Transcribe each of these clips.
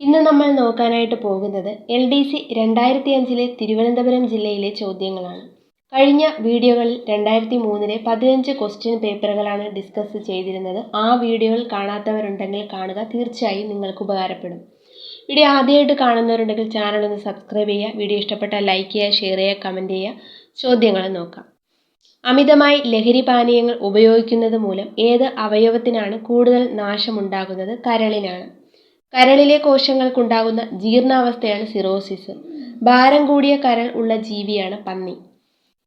ഇന്ന് നമ്മൾ നോക്കാനായിട്ട് പോകുന്നത് എൽ ഡി സി രണ്ടായിരത്തി അഞ്ചിലെ തിരുവനന്തപുരം ജില്ലയിലെ ചോദ്യങ്ങളാണ്. കഴിഞ്ഞ വീഡിയോകളിൽ രണ്ടായിരത്തി മൂന്നിലെ പതിനഞ്ച് ക്വസ്റ്റ്യൻ പേപ്പറുകളാണ് ഡിസ്കസ് ചെയ്തിരുന്നത്. ആ വീഡിയോകൾ കാണാത്തവരുണ്ടെങ്കിൽ കാണുക. തീർച്ചയായും നിങ്ങൾക്ക് ഉപകാരപ്പെടും. വീഡിയോ ആദ്യമായിട്ട് കാണുന്നവരുണ്ടെങ്കിൽ ചാനൽ ഒന്ന് സബ്സ്ക്രൈബ് ചെയ്യുക. വീഡിയോ ഇഷ്ടപ്പെട്ടാൽ ലൈക്ക് ചെയ്യുക ഷെയർ ചെയ്യുക കമന്റ് ചെയ്യുക. ചോദ്യങ്ങൾ നോക്കാം. അമിതമായി ലഹരി പാനീയങ്ങൾ ഉപയോഗിക്കുന്നത് മൂലം ഏത് അവയവത്തിനാണ് കൂടുതൽ നാശമുണ്ടാകുന്നത്? കരളിനാണ്. കരളിലെ കോശങ്ങൾക്കുണ്ടാകുന്ന ജീർണാവസ്ഥയാണ് സിറോസിസ്. ഭാരം കൂടിയ കരൾ ഉള്ള ജീവിയാണ് പന്നി.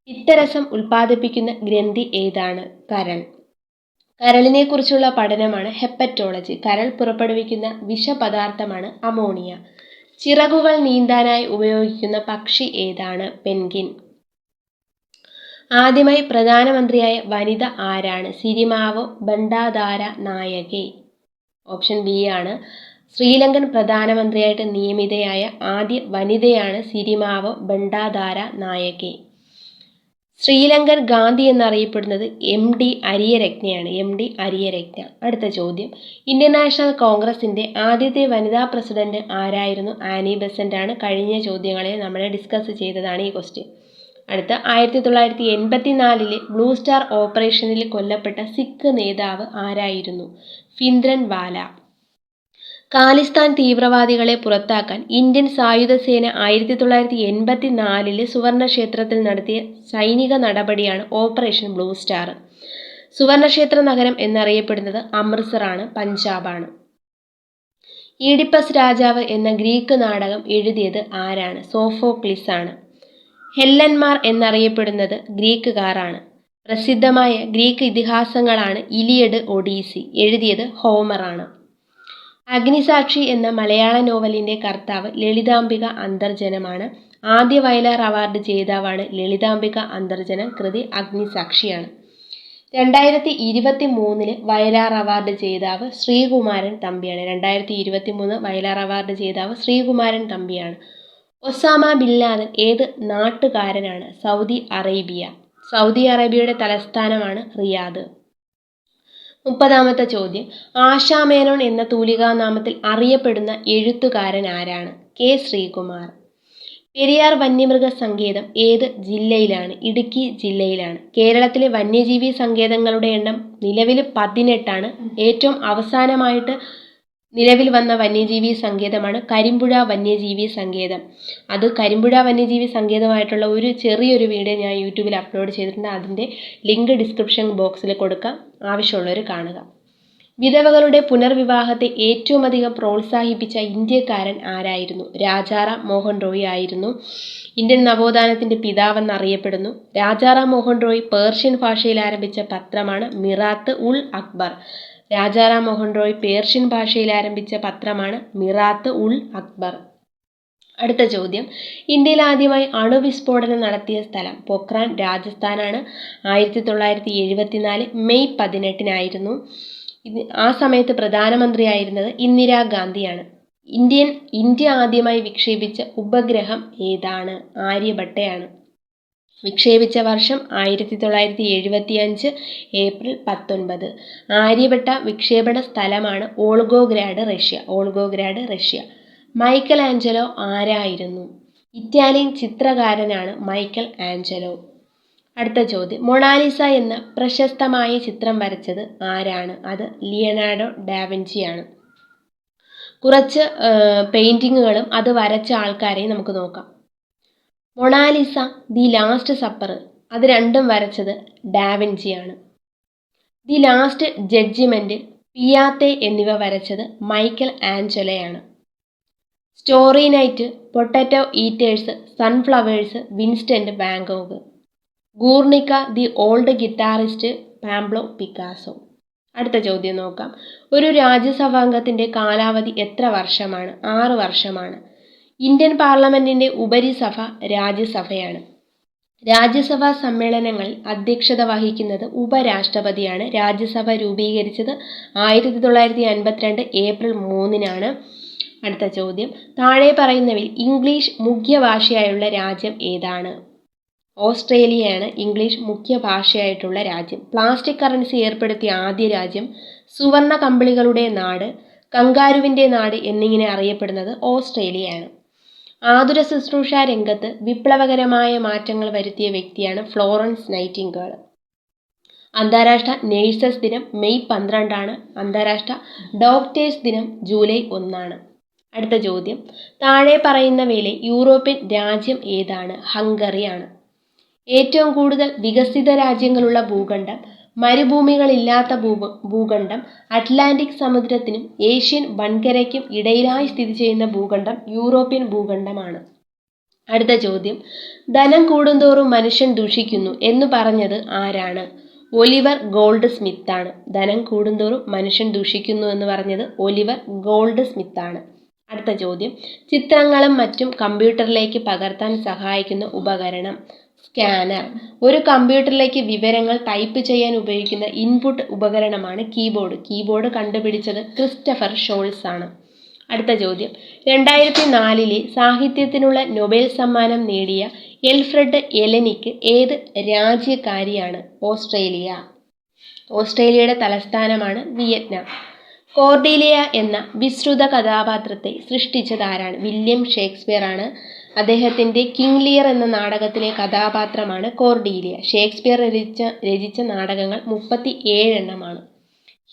പിത്തരസം ഉൽപ്പാദിപ്പിക്കുന്ന ഗ്രന്ഥി ഏതാണ്? കരൾ. കരളിനെക്കുറിച്ചുള്ള പഠനമാണ് ഹെപ്പറ്റോളജി. കരൾ പുറപ്പെടുവിക്കുന്ന വിഷപദാർത്ഥമാണ് അമോണിയ. ചിറകുകൾ നീന്താനായി ഉപയോഗിക്കുന്ന പക്ഷി ഏതാണ്? പെൻഗിൻ ആദ്യമായി പ്രധാനമന്ത്രിയായ വനിത ആരാണ്? Sirimavo Bandaranaike? Option B ആണ്. ശ്രീലങ്കൻ പ്രധാനമന്ത്രിയായിട്ട് നിയമിതയായ ആദ്യ വനിതയാണ് സിരിമാവ് ബണ്ടാധാര നായകെ. ശ്രീലങ്കൻ ഗാന്ധി എന്നറിയപ്പെടുന്നത് M D അരിയരത്നയാണ്. M D Ariyaratne. അടുത്ത ചോദ്യം. ഇന്ത്യൻ നാഷണൽ കോൺഗ്രസിന്റെ ആദ്യത്തെ വനിതാ പ്രസിഡന്റ് ആരായിരുന്നു? ആനി ബസന്റാണ് കഴിഞ്ഞ ചോദ്യങ്ങളെ നമ്മൾ ഡിസ്കസ് ചെയ്തതാണ് ഈ ക്വസ്റ്റ്യൻ അടുത്ത ആയിരത്തി തൊള്ളായിരത്തി എൺപത്തി നാലിലെ ബ്ലൂ സ്റ്റാർ ഓപ്പറേഷനിൽ കൊല്ലപ്പെട്ട സിഖ് നേതാവ് ആരായിരുന്നു? ഫിന്ദ്രൻ വാല. ഖാലിസ്ഥാൻ തീവ്രവാദികളെ പുറത്താക്കാൻ ഇന്ത്യൻ സായുധ സേന ആയിരത്തി തൊള്ളായിരത്തി എൺപത്തി നാലിൽ സുവർണക്ഷേത്രത്തിൽ നടത്തിയ സൈനിക നടപടിയാണ് ഓപ്പറേഷൻ ബ്ലൂ സ്റ്റാർ. സുവർണക്ഷേത്ര നഗരം എന്നറിയപ്പെടുന്നത് അമൃത്സറാണ് പഞ്ചാബാണ്. ഈഡിപ്പസ് രാജാവ് എന്ന ഗ്രീക്ക് നാടകം എഴുതിയത് ആരാണ്? സോഫോക്ലിസ് ആണ്. ഹെല്ലന്മാർ എന്നറിയപ്പെടുന്നത് ഗ്രീക്കുകാരാണ്. പ്രസിദ്ധമായ ഗ്രീക്ക് ഇതിഹാസങ്ങളാണ് ഇലിയഡ് ഒഡീസി എഴുതിയത് ഹോമറാണ് അഗ്നിസാക്ഷി എന്ന മലയാള നോവലിന്റെ കർത്താവ് ലളിതാംബിക അന്തർജനമാണ്. ആദ്യ വയലാർ അവാർഡ് ജേതാവാണ് ലളിതാംബിക അന്തർജനം കൃതി അഗ്നിസാക്ഷിയാണ്. രണ്ടായിരത്തി ഇരുപത്തി മൂന്നിൽ വയലാർ അവാർഡ് ജേതാവ് ശ്രീകുമാരൻ തമ്പിയാണ്. രണ്ടായിരത്തി ഇരുപത്തി മൂന്ന് വയലാർ അവാർഡ് ജേതാവ് ശ്രീകുമാരൻ തമ്പിയാണ്. ഒസാമ ബില്ലാദൻ ലാദൻ ഏത് നാട്ടുകാരനാണ്? Saudi Arabia. സൗദി അറേബ്യയുടെ തലസ്ഥാനമാണ് റിയാദ്. മുപ്പതാമത്തെ ചോദ്യം. ആശാമേനോൻ എന്ന തൂലികാനാമത്തിൽ അറിയപ്പെടുന്ന എഴുത്തുകാരൻ ആരാണ്? കെ. ശ്രീകുമാർ. പെരിയാർ വന്യമൃഗ സങ്കേതം ഏത് ജില്ലയിലാണ്? ഇടുക്കി ജില്ലയിലാണ്. കേരളത്തിലെ വന്യജീവി സങ്കേതങ്ങളുടെ എണ്ണം നിലവിൽ പതിനെട്ടാണ്. ഏറ്റവും അവസാനമായിട്ട് നിലവിൽ വന്ന വന്യജീവി സങ്കേതമാണ് കരിമ്പുഴ വന്യജീവി സങ്കേതം. അത് കരിമ്പുഴ വന്യജീവി സങ്കേതമായിട്ടുള്ള ഒരു ചെറിയൊരു വീഡിയോ ഞാൻ യൂട്യൂബിൽ അപ്ലോഡ് ചെയ്തിട്ടുണ്ട്. അതിന്റെ ലിങ്ക് ഡിസ്ക്രിപ്ഷൻ ബോക്സിൽ കൊടുക്കാം. ആവശ്യമുള്ളവർ കാണുക. വിധവകളുടെ പുനർവിവാഹത്തെ ഏറ്റവും അധികം പ്രോത്സാഹിപ്പിച്ച ഇന്ത്യക്കാരൻ ആരായിരുന്നു? രാജാറാം മോഹൻ റോയ് ആയിരുന്നു. ഇന്ത്യൻ നവോത്ഥാനത്തിന്റെ പിതാവെന്നറിയപ്പെടുന്നു. രാജാറാം മോഹൻ റോയ് പേർഷ്യൻ ഭാഷയിൽ ആരംഭിച്ച പത്രമാണ് മിറാത്ത് ഉൾ അക്ബർ. രാജാറാം മോഹൻ റോയ് പേർഷ്യൻ ഭാഷയിൽ ആരംഭിച്ച പത്രമാണ് മിറാത്ത് ഉൾ അക്ബർ. അടുത്ത ചോദ്യം. ഇന്ത്യയിൽ ആദ്യമായി അണുവിസ്ഫോടനം നടത്തിയ സ്ഥലം പൊക്രാൻ രാജസ്ഥാനാണ്. ആയിരത്തി തൊള്ളായിരത്തി എഴുപത്തിനാല് മെയ് പതിനെട്ടിനായിരുന്നു. ഇത് ആ സമയത്ത് പ്രധാനമന്ത്രിയായിരുന്നത് ഇന്ദിരാഗാന്ധിയാണ് ഇന്ത്യൻ ഇന്ത്യ ആദ്യമായി വിക്ഷേപിച്ച ഉപഗ്രഹം ഏതാണ്? ആര്യഭട്ടയാണ്. വിക്ഷേപിച്ച വർഷം ആയിരത്തി തൊള്ളായിരത്തി എഴുപത്തി അഞ്ച് ഏപ്രിൽ പത്തൊൻപത്. ആര്യഭട്ട വിക്ഷേപണ സ്ഥലമാണ് Volgograd Russia. Volgograd Russia. Michelangelo ആരായിരുന്നു? ഇറ്റാലിയൻ ചിത്രകാരനാണ് മൈക്കൽ ആഞ്ചലോ. അടുത്ത ചോദ്യം. മൊണാലിസ എന്ന പ്രശസ്തമായ ചിത്രം വരച്ചത് ആരാണ്? അത് ലിയനാർഡോ ഡാവിഞ്ചിയാണ് കുറച്ച് പെയിന്റിങ്ങുകളും അത് വരച്ച ആൾക്കാരെയും നമുക്ക് നോക്കാം. Mona Lisa the Last Supper. അത് രണ്ടും വരച്ചത് ഡാവിഞ്ചിയാണ് ദി ലാസ്റ്റ് ജഡ്ജിമെന്റ് പിയാത്തെ എന്നിവ വരച്ചത് Michael ആഞ്ചലയാണ്. Starry night potato eaters sunflowers Vincent Van Gogh Guernica the old guitarist Pablo Picasso. അടുത്ത ചോദ്യം നോക്കാം. ഒരു രാജ്യസഭാംഗത്തിന്റെ കാലാവധി എത്ര വർഷമാണ്? ആറ് വർഷമാണ്. ഇന്ത്യൻ പാർലമെന്റിന്റെ ഉപരിസഭ രാജ്യസഭയാണ്. രാജ്യസഭാ സമ്മേളനങ്ങൾ അധ്യക്ഷത വഹിക്കുന്നത് ഉപരാഷ്ട്രപതിയാണ്. രാജ്യസഭ രൂപീകരിച്ചത് ആയിരത്തി തൊള്ളായിരത്തി അൻപത്തിരണ്ട് ഏപ്രിൽ മൂന്നിനാണ്. അടുത്ത ചോദ്യം. താഴെ പറയുന്നവയിൽ ഇംഗ്ലീഷ് മുഖ്യ ഭാഷയായുള്ള രാജ്യം ഏതാണ്? ഓസ്ട്രേലിയയാണ് ഇംഗ്ലീഷ് മുഖ്യ ഭാഷയായിട്ടുള്ള രാജ്യം. പ്ലാസ്റ്റിക് കറൻസി ഏർപ്പെടുത്തിയ ആദ്യ രാജ്യം സുവർണ കമ്പിളികളുടെ നാട് കങ്കാരുവിന്റെ നാട് എന്നിങ്ങനെ അറിയപ്പെടുന്നത് ഓസ്ട്രേലിയയാണ്. ആതുര ശുശ്രൂഷ രംഗത്ത് വിപ്ലവകരമായ മാറ്റങ്ങൾ വരുത്തിയ വ്യക്തിയാണ് ഫ്ലോറൻസ് നൈറ്റിംഗേൾ. അന്താരാഷ്ട്ര നേഴ്സസ് ദിനം മെയ് പന്ത്രണ്ടാണ്. അന്താരാഷ്ട്ര ഡോക്ടേഴ്സ് ദിനം ജൂലൈ ഒന്നാണ്. അടുത്ത ചോദ്യം. താഴെ പറയുന്നവയിലെ യൂറോപ്യൻ രാജ്യം ഏതാണ്? ഹംഗറിയാണ്. ഏറ്റവും കൂടുതൽ വികസിത രാജ്യങ്ങളുള്ള ഭൂഖണ്ഡം മരുഭൂമികളില്ലാത്ത ഭൂപ ഭൂഖണ്ഡം അറ്റ്ലാന്റിക് സമുദ്രത്തിനും ഏഷ്യൻ വൻകരയ്ക്കും ഇടയിലായി സ്ഥിതി ചെയ്യുന്ന ഭൂഖണ്ഡം യൂറോപ്യൻ ഭൂഖണ്ഡമാണ്. അടുത്ത ചോദ്യം. ധനം കൂടുന്തോറും മനുഷ്യൻ ദുഷിക്കുന്നു എന്ന് പറഞ്ഞത് ആരാണ്? ഒലിവർ ഗോൾഡ് സ്മിത്താണ് ധനം കൂടുന്തോറും മനുഷ്യൻ ദുഷിക്കുന്നു എന്ന് പറഞ്ഞത് ഒലിവർ ഗോൾഡ് സ്മിത്താണ് അടുത്ത ചോദ്യം. ചിത്രങ്ങളും മറ്റും കമ്പ്യൂട്ടറിലേക്ക് പകർത്താൻ സഹായിക്കുന്ന ഉപകരണം. സ്കാനർ. ഒരു കമ്പ്യൂട്ടറിലേക്ക് വിവരങ്ങൾ ടൈപ്പ് ചെയ്യാൻ ഉപയോഗിക്കുന്ന ഇൻപുട്ട് ഉപകരണമാണ് കീബോർഡ്. കീബോർഡ് കണ്ടുപിടിച്ചത് ക്രിസ്റ്റഫർ ഷോൾസ് ആണ്. അടുത്ത ചോദ്യം. രണ്ടായിരത്തി നാലിലെ സാഹിത്യത്തിനുള്ള നൊബേൽ സമ്മാനം നേടിയ എൽഫ്രഡ് എലനിക്ക് ഏത് രാജ്യക്കാരിയാണ്? ഓസ്ട്രേലിയ. ഓസ്ട്രേലിയയുടെ തലസ്ഥാനമാണ് വിയറ്റ്നാം. കോർഡീലിയ എന്ന വിശ്രുത കഥാപാത്രത്തെ സൃഷ്ടിച്ചതാരാണ് വില്യം ഷേക്സ്പിയർ ആണ് അദ്ദേഹത്തിന്റെ കിങ് ലിയർ എന്ന നാടകത്തിലെ കഥാപാത്രമാണ് കോർഡീലിയ. ഷേക്സ്പിയർ രചിച്ച രചിച്ച നാടകങ്ങൾ മുപ്പത്തി ഏഴെണ്ണമാണ്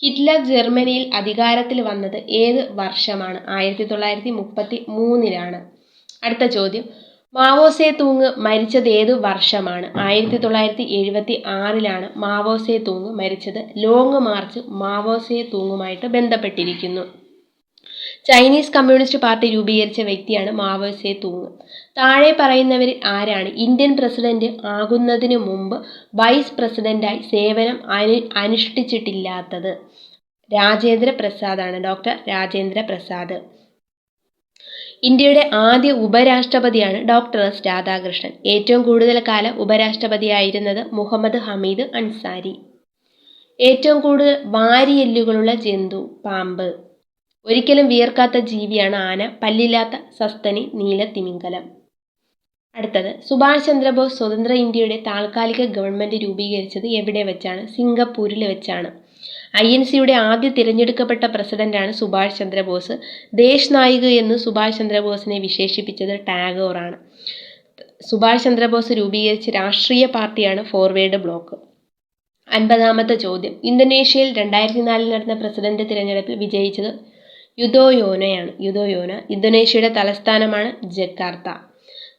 ഹിറ്റ്ലർ ജർമ്മനിയിൽ അധികാരത്തിൽ വന്നത് ഏത് വർഷമാണ്. ആയിരത്തി തൊള്ളായിരത്തി മുപ്പത്തി മൂന്നിലാണ് അടുത്ത ചോദ്യം. മാവോ സേ തൂങ് മരിച്ചത് ഏത് വർഷമാണ്? ആയിരത്തി തൊള്ളായിരത്തി എഴുപത്തി ആറിലാണ് മാവോ സേ തൂങ് മരിച്ചത്. ലോങ് മാർച്ച് മാവോ സേ തൂങ്ങുമായിട്ട് ബന്ധപ്പെട്ടിരിക്കുന്നു. ചൈനീസ് കമ്മ്യൂണിസ്റ്റ് പാർട്ടി രൂപീകരിച്ച വ്യക്തിയാണ് മാവോ സേ തൂങ് താഴെ പറയുന്നവരിൽ ആരാണ്? ഇന്ത്യൻ പ്രസിഡന്റ് ആകുന്നതിന് മുമ്പ് വൈസ് പ്രസിഡന്റായി സേവനം അനു അനുഷ്ഠിച്ചിട്ടില്ലാത്തത്. രാജേന്ദ്ര പ്രസാദാണ്. ഡോക്ടർ രാജേന്ദ്ര പ്രസാദ്. ഇന്ത്യയുടെ ആദ്യ ഉപരാഷ്ട്രപതിയാണ് ഡോക്ടർ എസ് രാധാകൃഷ്ണൻ. ഏറ്റവും കൂടുതൽ കാലം ഉപരാഷ്ട്രപതിയായിരുന്നത് മുഹമ്മദ് ഹമീദ് അൻസാരി. ഏറ്റവും കൂടുതൽ വാരിയെല്ലുകളുള്ള ജന്തു പാമ്പ്. ഒരിക്കലും വിയർക്കാത്ത ജീവിയാണ് ആന പല്ലില്ലാത്ത സസ്തനി നീല തിമിംഗലം. അടുത്തത് സുഭാഷ് ചന്ദ്രബോസ് സ്വതന്ത്ര ഇന്ത്യയുടെ താൽക്കാലിക ഗവൺമെന്റ് രൂപീകരിച്ചത് എവിടെ വെച്ചാണ്? സിംഗപ്പൂരിൽ വെച്ചാണ്. ഐ എൻ സിയുടെ ആദ്യ തിരഞ്ഞെടുക്കപ്പെട്ട പ്രസിഡന്റാണ് സുഭാഷ് ചന്ദ്രബോസ്. ദേശ് നായിക് എന്ന് സുഭാഷ് ചന്ദ്രബോസിനെ വിശേഷിപ്പിച്ചത് ടാഗോറാണ്. സുഭാഷ് ചന്ദ്രബോസ് രൂപീകരിച്ച രാഷ്ട്രീയ പാർട്ടിയാണ് ഫോർവേഡ് ബ്ലോക്ക്. അൻപതാമത്തെ ചോദ്യം. ഇന്തോനേഷ്യയിൽ രണ്ടായിരത്തി നാലിൽ നടന്ന പ്രസിഡന്റ് തിരഞ്ഞെടുപ്പിൽ വിജയിച്ചത് യുദോയോനയാണ്. യുദോയോന ഇന്തോനേഷ്യയുടെ തലസ്ഥാനമാണ് ജക്കാർത്ത.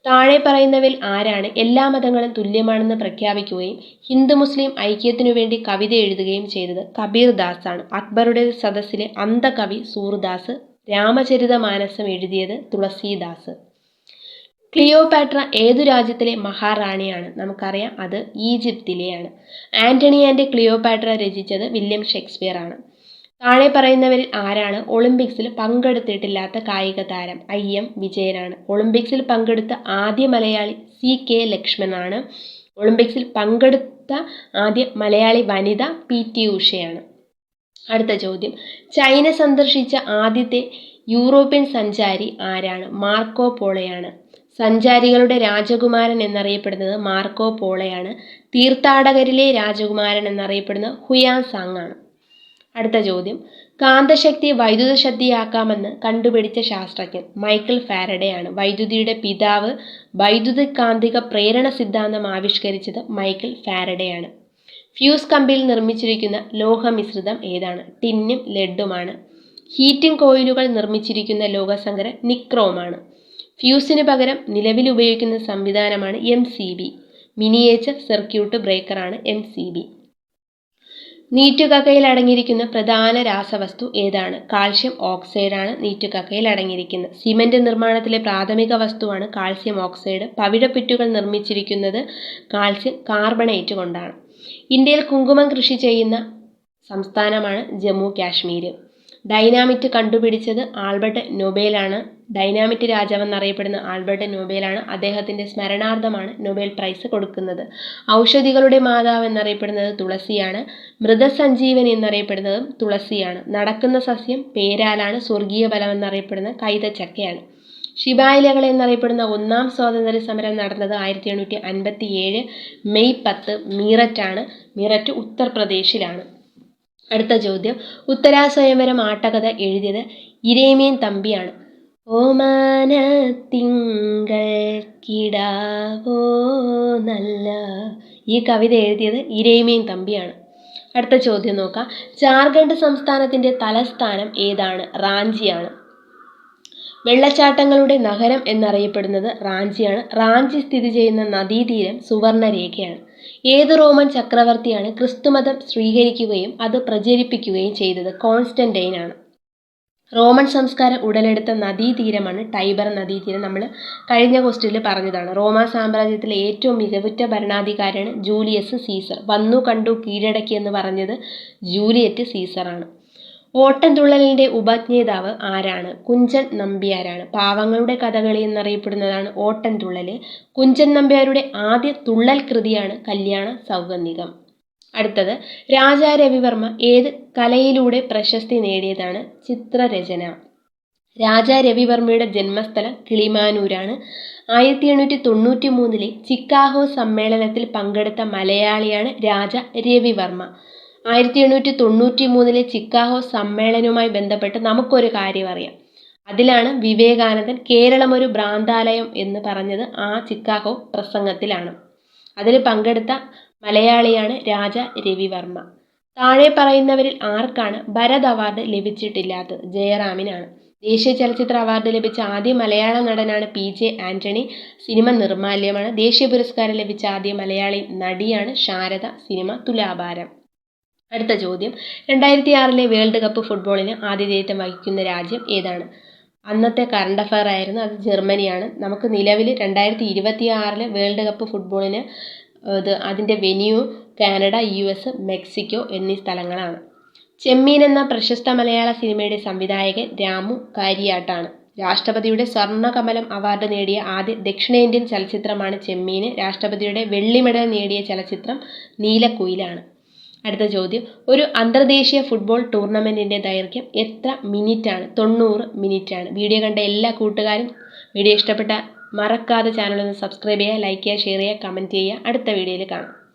താഴെ പറയുന്നവരിൽ ആരാണ് എല്ലാ മതങ്ങളും തുല്യമാണെന്ന് പ്രഖ്യാപിക്കുകയും ഹിന്ദു മുസ്ലിം ഐക്യത്തിനു വേണ്ടി കവിത എഴുതുകയും ചെയ്തത് കബീർ ദാസ് ആണ് അക്ബറുടെ സദസ്സിലെ അന്ധകവി സൂർദാസ് രാമചരിതമാനസം എഴുതിയത് തുളസീദാസ്. ക്ലിയോപാട്ര ഏതു രാജ്യത്തിലെ മഹാറാണിയാണ്? നമുക്കറിയാം അത് ഈജിപ്തിലെയാണ്. ആന്റണി ആൻഡ് ക്ലിയോപാട്ര രചിച്ചത് വില്യം ഷേക്സ്പിയർ ആണ് താഴെ പറയുന്നവരിൽ ആരാണ്? ഒളിമ്പിക്സിൽ പങ്കെടുത്തിട്ടില്ലാത്ത കായിക താരം ഐ എം വിജയനാണ്. ഒളിമ്പിക്സിൽ പങ്കെടുത്ത ആദ്യ മലയാളി സി കെ ലക്ഷ്മണാണ്. ഒളിമ്പിക്സിൽ പങ്കെടുത്ത ആദ്യ മലയാളി വനിത പി ടി ഉഷയാണ്. അടുത്ത ചോദ്യം. ചൈന സന്ദർശിച്ച ആദ്യത്തെ യൂറോപ്യൻ സഞ്ചാരി ആരാണ്? മാർക്കോ പോളയാണ്. സഞ്ചാരികളുടെ രാജകുമാരൻ എന്നറിയപ്പെടുന്നത് മാർക്കോ പോളയാണ്. തീർത്ഥാടകരിലെ രാജകുമാരൻ എന്നറിയപ്പെടുന്നത് ഹുയാസാങ് ആണ് അടുത്ത ചോദ്യം. കാന്തശക്തി വൈദ്യുത ശക്തിയാക്കാമെന്ന് കണ്ടുപിടിച്ച ശാസ്ത്രജ്ഞൻ മൈക്കിൾ ഫാരഡേ ആണ് വൈദ്യുതിയുടെ പിതാവ് വൈദ്യുത കാന്തിക പ്രേരണ സിദ്ധാന്തം ആവിഷ്കരിച്ചത് മൈക്കിൾ ഫാരഡേ ആണ് ഫ്യൂസ് കമ്പിയിൽ നിർമ്മിച്ചിരിക്കുന്ന ലോഹമിശ്രിതം ഏതാണ്? ടിന്നും ലെഡുമാണ്. ഹീറ്റിംഗ് കോയിലുകൾ നിർമ്മിച്ചിരിക്കുന്ന ലോകസങ്കരം നിക്രോമാണ്. ഫ്യൂസിന് പകരം നിലവിൽ ഉപയോഗിക്കുന്ന സംവിധാനമാണ് M C B. Miniature circuit ബ്രേക്കറാണ് M C B. നീറ്റുകക്കയിൽ അടങ്ങിയിരിക്കുന്ന പ്രധാന രാസവസ്തു ഏതാണ്? കാൽഷ്യം ഓക്സൈഡാണ് നീറ്റുകക്കയിൽ അടങ്ങിയിരിക്കുന്നത്. സിമന്റ് നിർമ്മാണത്തിലെ പ്രാഥമിക വസ്തുവാണ് കാൽസ്യം ഓക്സൈഡ്. പവിഴപ്പിറ്റുകൾ നിർമ്മിച്ചിരിക്കുന്നത് കാൽസ്യം കാർബണേറ്റ് കൊണ്ടാണ്. ഇന്ത്യയിൽ കുങ്കുമം കൃഷി ചെയ്യുന്ന സംസ്ഥാനമാണ് ജമ്മു കാശ്മീർ ഡൈനാമിറ്റ് കണ്ടുപിടിച്ചത് ആൽബർട്ട് നൊബേലാണ്. ഡൈനാമിറ്റ് രാജാവെന്നറിയപ്പെടുന്ന ആൽബർട്ട് നോബേലാണ് അദ്ദേഹത്തിന്റെ സ്മരണാർത്ഥമാണ് നൊബേൽ പ്രൈസ് കൊടുക്കുന്നത്. ഔഷധികളുടെ മാതാവ് എന്നറിയപ്പെടുന്നത് തുളസിയാണ്. മൃതസഞ്ജീവനി എന്നറിയപ്പെടുന്നതും തുളസിയാണ്. നടക്കുന്ന സസ്യം പേരാലാണ്. സ്വർഗീയ ബലം എന്നറിയപ്പെടുന്ന കൈതച്ചക്കയാണ്. ശിബായിലകൾ എന്നറിയപ്പെടുന്ന ഒന്നാം സ്വാതന്ത്ര്യ സമരം നടന്നത് ആയിരത്തി എണ്ണൂറ്റി അൻപത്തി ഏഴ് മെയ് പത്ത് മീററ്റാണ്. മീററ്റ് ഉത്തർപ്രദേശിലാണ്. അടുത്ത ചോദ്യം. ഉത്തരാസ്വയംവരം ആട്ടകഥ എഴുതിയത് ഇരേമീൻ തമ്പിയാണ്. ഓമന തിങ്കൾ കിടാവോ നല്ല? ഈ കവിത എഴുതിയത് ഇരേമീൻ തമ്പിയാണ്. അടുത്ത ചോദ്യം നോക്കാം. ജാർഖണ്ഡ് സംസ്ഥാനത്തിന്റെ തലസ്ഥാനം ഏതാണ്? റാഞ്ചിയാണ്. വെള്ളച്ചാട്ടങ്ങളുടെ നഗരം എന്നറിയപ്പെടുന്നത് റാഞ്ചിയാണ്. റാഞ്ചി സ്ഥിതി ചെയ്യുന്ന നദീതീരം സുവർണരേഖയാണ്. ഏത് റോമൻ ചക്രവർത്തിയാണ് ക്രിസ്തുമതം സ്വീകരിക്കുകയും അത് പ്രചരിപ്പിക്കുകയും ചെയ്തത്? കോൺസ്റ്റന്റൈനാണ് റോമൻ സംസ്കാരം ഉടലെടുത്ത നദീതീരമാണ് ടൈബർ നദീതീരം. നമ്മൾ കഴിഞ്ഞ ക്വസ്റ്റ്യനിൽ പറഞ്ഞതാണ്. റോമാ സാമ്രാജ്യത്തിലെ ഏറ്റവും മികവുറ്റ ഭരണാധികാരിയാണ് ജൂലിയസ് സീസർ. വന്നു കണ്ടു കീഴടക്കി എന്ന് പറഞ്ഞത് ജൂലിയറ്റ് സീസറാണ്. ഓട്ടൻതുള്ളലിന്റെ ഉപജ്ഞേതാവ് ആരാണ്? കുഞ്ചൻ നമ്പ്യാരാണ്. പാവങ്ങളുടെ കഥകളി എന്നറിയപ്പെടുന്നതാണ് ഓട്ടൻതുള്ളൽ കുഞ്ചൻ നമ്പ്യാരുടെ ആദ്യ തുള്ളൽ കൃതിയാണ് കല്യാണ സൗഗന്ധികം. അടുത്തത് രാജാ രവിവർമ്മ ഏത് കലയിലൂടെ പ്രശസ്തി നേടിയതാണ് ചിത്രരചന? രാജാ രവിവർമ്മയുടെ ജന്മസ്ഥലം കിളിമാനൂരാണ്. ആയിരത്തി എണ്ണൂറ്റി തൊണ്ണൂറ്റി മൂന്നിലെ ചിക്കാഗോ സമ്മേളനത്തിൽ പങ്കെടുത്ത മലയാളിയാണ് രാജ രവിവർമ്മ. ആയിരത്തി എണ്ണൂറ്റി തൊണ്ണൂറ്റി മൂന്നിലെ ചിക്കാഗോ സമ്മേളനവുമായി ബന്ധപ്പെട്ട് നമുക്കൊരു കാര്യം അറിയാം. അതിലാണ് വിവേകാനന്ദൻ കേരളം ഒരു ഭ്രാന്താലയം എന്ന് പറഞ്ഞത് ആ ചിക്കാഗോ പ്രസംഗത്തിലാണ്. അതിൽ പങ്കെടുത്ത മലയാളിയാണ് രാജ രവിവർമ്മ. താഴെ പറയുന്നവരിൽ ആർക്കാണ് ഭരത് അവാർഡ് ലഭിച്ചിട്ടില്ലാത്തത്? ജയറാമിനാണ്. ദേശീയ ചലച്ചിത്ര അവാർഡ് ലഭിച്ച ആദ്യ മലയാള നടനാണ് പി ജെ ആന്റണി. സിനിമ നിർമാല്യമാണ് ദേശീയ പുരസ്കാരം ലഭിച്ച ആദ്യ മലയാളി നടിയാണ് ശാരദ സിനിമ തുലാഭാരം. അടുത്ത ചോദ്യം. രണ്ടായിരത്തി ആറിലെ വേൾഡ് കപ്പ് ഫുട്ബോളിന് ആതിഥേയത്വം വഹിക്കുന്ന രാജ്യം ഏതാണ്? അന്നത്തെ കറണ്ട് അഫയർ ആയിരുന്നു. അത് ജർമ്മനിയാണ്. നമുക്ക് നിലവിൽ രണ്ടായിരത്തി ഇരുപത്തി ആറിലെ വേൾഡ് കപ്പ് ഫുട്ബോളിന് ഇത് അതിന്റെ venue Canada U S Mexico എന്നീ സ്ഥലങ്ങളാണ്. ചെമ്മീൻ എന്ന പ്രശസ്ത മലയാള സിനിമയുടെ സംവിധായകൻ രാമു കാര്യാട്ടാണ്. രാഷ്ട്രപതിയുടെ സ്വർണകമലം അവാർഡ് നേടിയ ആദ്യ ദക്ഷിണേന്ത്യൻ ചലച്ചിത്രമാണ് ചെമ്മീന് രാഷ്ട്രപതിയുടെ വെള്ളി മെഡൽ നേടിയ ചലച്ചിത്രം നീലക്കുയിലാണ്. അടുത്ത ചോദ്യം. ഒരു അന്തർദേശീയ ഫുട്ബോൾ ടൂർണമെന്റിന്റെ ദൈർഘ്യം എത്ര മിനിറ്റാണ്? തൊണ്ണൂറ് മിനിറ്റാണ്. വീഡിയോ കണ്ട എല്ലാ കൂട്ടുകാരും വീഡിയോ ഇഷ്ടപ്പെട്ട മറക്കാതെ ചാനലൊന്ന് സബ്സ്ക്രൈബ് ചെയ്യുക ലൈക്ക് ചെയ്യുക ഷെയർ ചെയ്യുക കമന്റ് ചെയ്യുക. അടുത്ത വീഡിയോയിൽ കാണാം.